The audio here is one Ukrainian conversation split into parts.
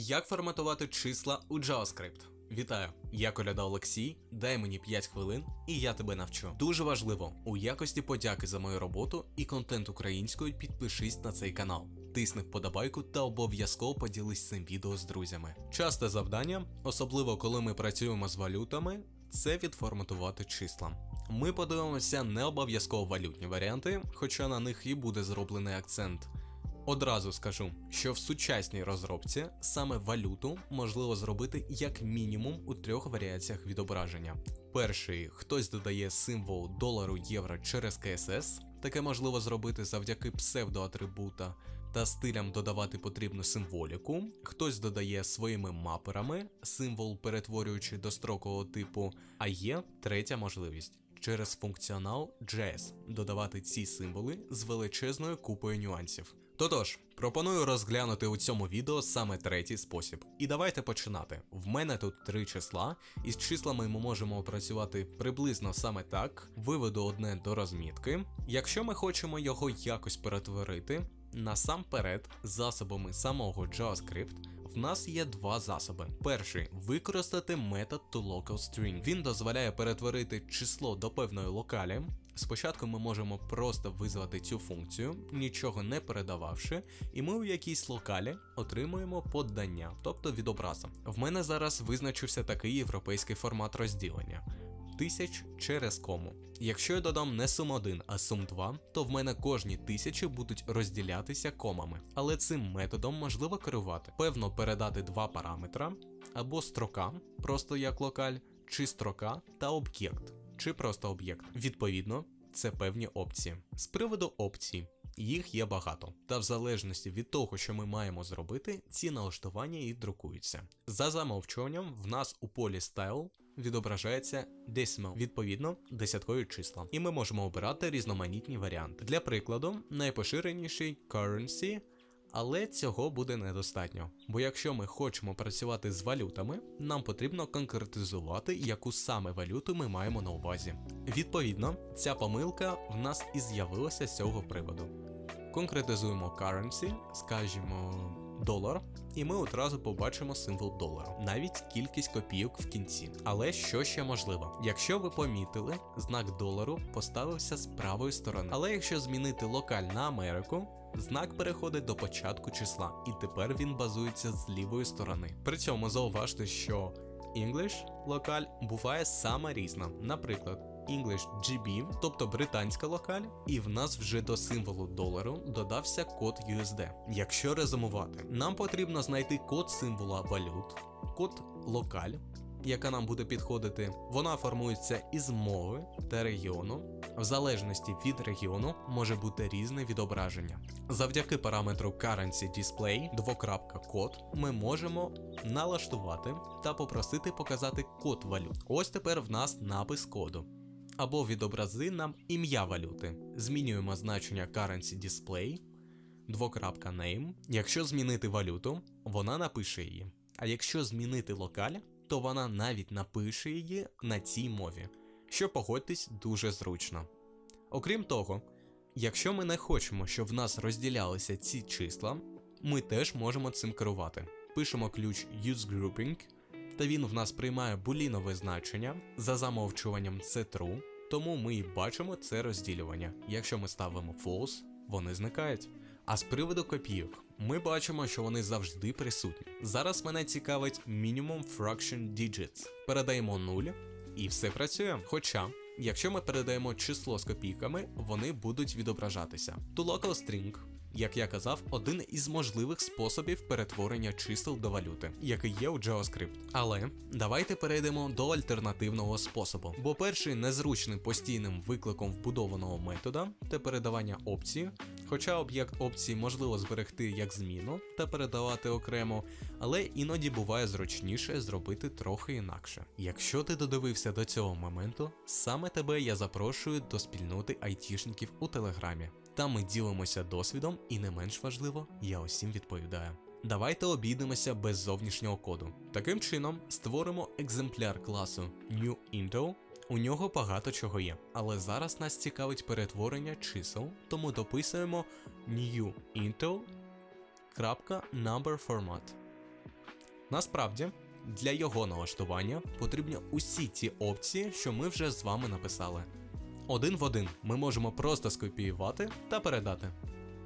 Як форматувати числа у JavaScript? Вітаю, я Коляда Олексій. Дай мені 5 хвилин, і я тебе навчу. Дуже важливо, у якості подяки за мою роботу і контент українською підпишись на цей канал. Тисни вподобайку та обов'язково поділись цим відео з друзями. Часте завдання, особливо коли ми працюємо з валютами, це відформатувати числа. Ми подивимося не обов'язково валютні варіанти, хоча на них і буде зроблений акцент. Одразу скажу, що в сучасній розробці саме валюту можливо зробити як мінімум у трьох варіаціях відображення. Перший хтось додає символ долару євро через CSS, таке можливо зробити завдяки псевдоатрибута та стилям додавати потрібну символіку. Хтось додає своїми маперами символ, перетворюючи до строкового типу. А є третя можливість через функціонал JS додавати ці символи з величезною купою нюансів. Тотож, пропоную розглянути у цьому відео саме третій спосіб. І давайте починати. В мене тут три числа, і з числами ми можемо опрацювати приблизно саме так. Виведу одне до розмітки. Якщо ми хочемо його якось перетворити, насамперед, засобами самого JavaScript в нас є два засоби. Перший використати метод toLocalString. Він дозволяє перетворити число до певної локалі. Спочатку ми можемо просто визвати цю функцію, нічого не передававши, і ми у якійсь локалі отримуємо подання, тобто відобраза. В мене зараз визначився такий європейський формат розділення. Тисяч через кому. Якщо я додам не сум 1, а сум 2, то в мене кожні тисячі будуть розділятися комами. Але цим методом можливо керувати. Певно, передати два параметра, або строка, просто як локаль, чи строка та об'єкт, чи просто об'єкт. Відповідно, це певні опції. З приводу опцій. Їх є багато, та в залежності від того, що ми маємо зробити, ці налаштування і друкуються. За замовчуванням, в нас у полі Style відображається decimal, відповідно, десяткові числа, і ми можемо обирати різноманітні варіанти. Для прикладу, найпоширеніший currency, але цього буде недостатньо. Бо якщо ми хочемо працювати з валютами, нам потрібно конкретизувати, яку саме валюту ми маємо на увазі. Відповідно, ця помилка в нас і з'явилася з цього приводу. Конкретизуємо currency, скажімо долар, і ми одразу побачимо символ долару, навіть кількість копійок в кінці. Але що ще можливо? Якщо ви помітили, знак долару поставився з правої сторони. Але якщо змінити локаль на Америку, знак переходить до початку числа, і тепер він базується з лівої сторони. При цьому зауважте, що English локаль буває саме різна. Наприклад. English GB, тобто британська локаль, і в нас вже до символу долару додався код USD. Якщо резумувати, нам потрібно знайти код символа валют, код локаль, яка нам буде підходити. Вона формується із мови та регіону. В залежності від регіону може бути різне відображення. Завдяки параметру Currency Display двокрапка код ми можемо налаштувати та попросити показати код валют. Ось тепер в нас напис коду або відобрази нам ім'я валюти. Змінюємо значення currency display, двокрапка name. Якщо змінити валюту, вона напише її. А якщо змінити локаль, то вона навіть напише її на цій мові, що погодьтесь дуже зручно. Окрім того, якщо ми не хочемо, щоб в нас розділялися ці числа, ми теж можемо цим керувати. Пишемо ключ useGrouping, та він в нас приймає булінове значення за замовчуванням це true, тому ми і бачимо це розділювання. Якщо ми ставимо false, вони зникають. А з приводу копійок, ми бачимо, що вони завжди присутні. Зараз мене цікавить мінімум fraction digits. Передаємо 0 і все працює. Хоча, якщо ми передаємо число з копійками, вони будуть відображатися. To local string як я казав, один із можливих способів перетворення чисел до валюти, який є у JavaScript. Але давайте перейдемо до альтернативного способу, бо перший незручний постійним викликом вбудованого метода та передавання опції. Хоча об'єкт опції можливо зберегти як зміну та передавати окремо, але іноді буває зручніше зробити трохи інакше. Якщо ти додивився до цього моменту, саме тебе я запрошую до спільноти айтішників у Телеграмі. Там ми ділимося досвідом, і не менш важливо, я усім відповідаю. Давайте обійдемося без зовнішнього коду. Таким чином, створимо екземпляр класу NewInto. У нього багато чого є, але зараз нас цікавить перетворення чисел, тому дописуємо newinto.numberformat. Насправді, для його налаштування потрібні усі ті опції, що ми вже з вами написали. Один в один ми можемо просто скопіювати та передати.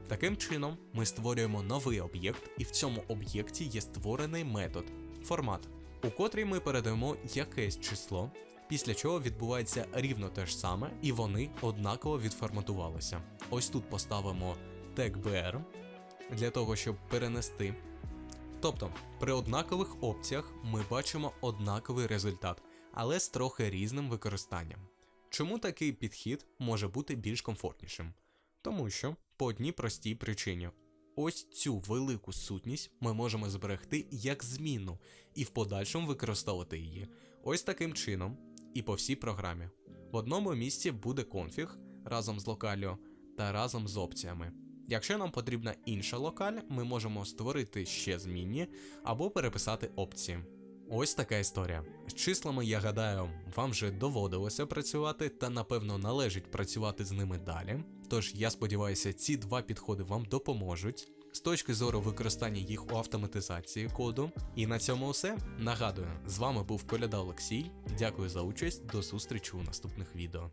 Таким чином, ми створюємо новий об'єкт, і в цьому об'єкті є створений метод формат, у котрий ми передаємо якесь число, після чого відбувається рівно те ж саме, і вони однаково відформатувалися. Ось тут поставимо тег BR для того, щоб перенести. Тобто, при однакових опціях ми бачимо однаковий результат, але з трохи різним використанням. Чому такий підхід може бути більш комфортнішим? Тому що по одній простій причині. Ось цю велику сутність ми можемо зберегти як змінну і в подальшому використовувати її. Ось таким чином і по всій програмі. В одному місці буде конфіг разом з локалю та разом з опціями. Якщо нам потрібна інша локаль, ми можемо створити ще змінні або переписати опції. Ось така історія. З числами, я гадаю, вам вже доводилося працювати, та напевно належить працювати з ними далі. Тож я сподіваюся, ці два підходи вам допоможуть з точки зору використання їх у автоматизації коду. І на цьому все. Нагадую, з вами був Коляда Олексій. Дякую за участь, до зустрічі у наступних відео.